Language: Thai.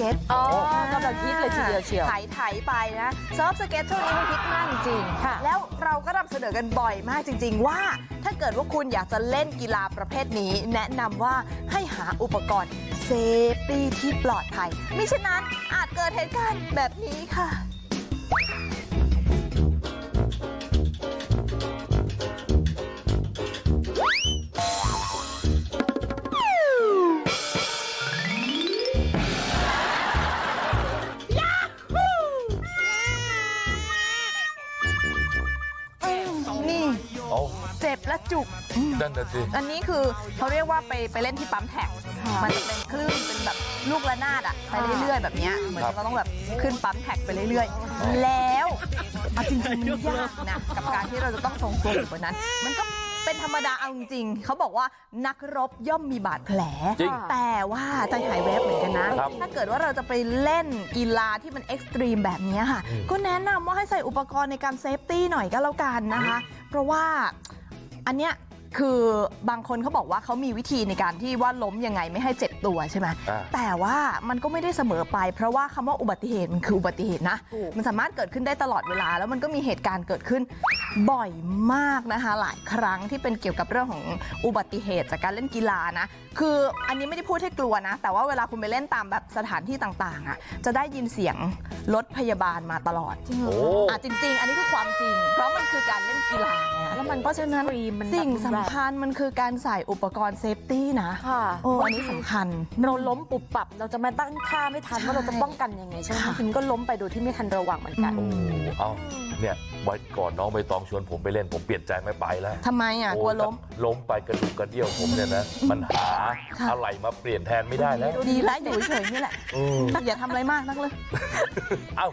เก็ตอ๋อกำลังคิดเลยทีเดียวเชียวไถไถๆไปนะเซิร์ฟสเก็ตช่วงนี้มันฮิตมากจริงๆค่ะแล้วเราก็นำเสนอกันบ่อยมากจริง ๆ ว่า ถ้าเกิดว่าคุณอยากจะเล่นกีฬาประเภทนี้ แนะนำว่าให้หาอุปกรณ์เซฟตี้ที่ปลอดภัยมิฉะนั้นอาจเกิดเหตุการณ์แบบนี้ค่ะ เอาเจ็บและจุกนั่นน่ะสิอันนี้คือเขาเรียกว่าไปไปเล่นที่ปั๊มแท็กมันจะเป็นคลื่นเป็นแบบลูกระนาดอะไปเรื่อยๆแบบเนี้ยเหมือนเราต้องแบบขึ้นปั๊มแท็กไปเรื่อยๆ แล้วเอาจริงๆมันยากนะกับการที่เราจะต้องทรงตัวอยู่บนนั้น มันก็เป็นธรรมดาเอาจริงๆเขาบอกว่านักรบย่อมมีบาดแผลจริงแต่ว่าใจหายแวบเหมือนกันนะครับถ้าเกิดว่าเราจะไปเล่นกีฬาที่มันเอ็กซ์ตรีมแบบนี้ค่ะอืมก็แนะนำว่าให้ใส่อุปกรณ์ในการเซฟตี้หน่อยก็แล้วกันนะคะ เพราะว่าอันเนี้ย คือบางคนเขาบอกว่าเขามีวิธีในการที่ว่าล้มยังไงไม่ให้เจ็บตัวใช่ไหมอ่าแต่ว่ามันก็ไม่ได้เสมอไป เพราะว่าคำว่าอุบัติเหตุมันคืออุบัติเหตุนะถูกมันสามารถเกิดขึ้นได้ตลอดเวลา แล้วมันก็มีเหตุการณ์เกิดขึ้นบ่อยมากนะคะ หลายครั้งที่เป็นเกี่ยวกับเรื่องของอุบัติเหตุจากการเล่นกีฬานะ คืออันนี้ไม่ได้พูดให้กลัวนะ แต่ว่าเวลาคุณไปเล่นตามแบบสถานที่ต่างๆอะจะได้ยินเสียงรถพยาบาลมาตลอดโอ้อะจริง ๆ อันนี้คือความจริง เพราะมันคือการเล่นกีฬาไงแล้วมันเพราะฉะนั้นสตรีมมันแบบสิ่งสำคัญมันคือการใส่อุปกรณ์เซฟตี้นะค่ะโอ้อันนี้สำคัญ เราล้มปุบปับ เราจะมาตั้งท่าไม่ทันใช่ว่าเราจะป้องกันยังไงใช่ไหมค่ะคุณก็ล้มไปโดยที่ไม่ทันระวังเหมือนกันอืโอ้เอาเนี่ยไว้ก่อนน้องใบตองชวนผมไปเล่นผมเปลี่ยนใจไม่ไปแล้วทำไมอะกลัวล้มโอ้ล้มไปกระดูกกระเดี่ยวผมเนี่ยนะมันหาค่ะอะไรมาเปลี่ยนแทนไม่ได้แล้วดีแล้วอยู่เฉยๆนี่แหละอืมอย่าทำอะไรมากนักเลยเอ้า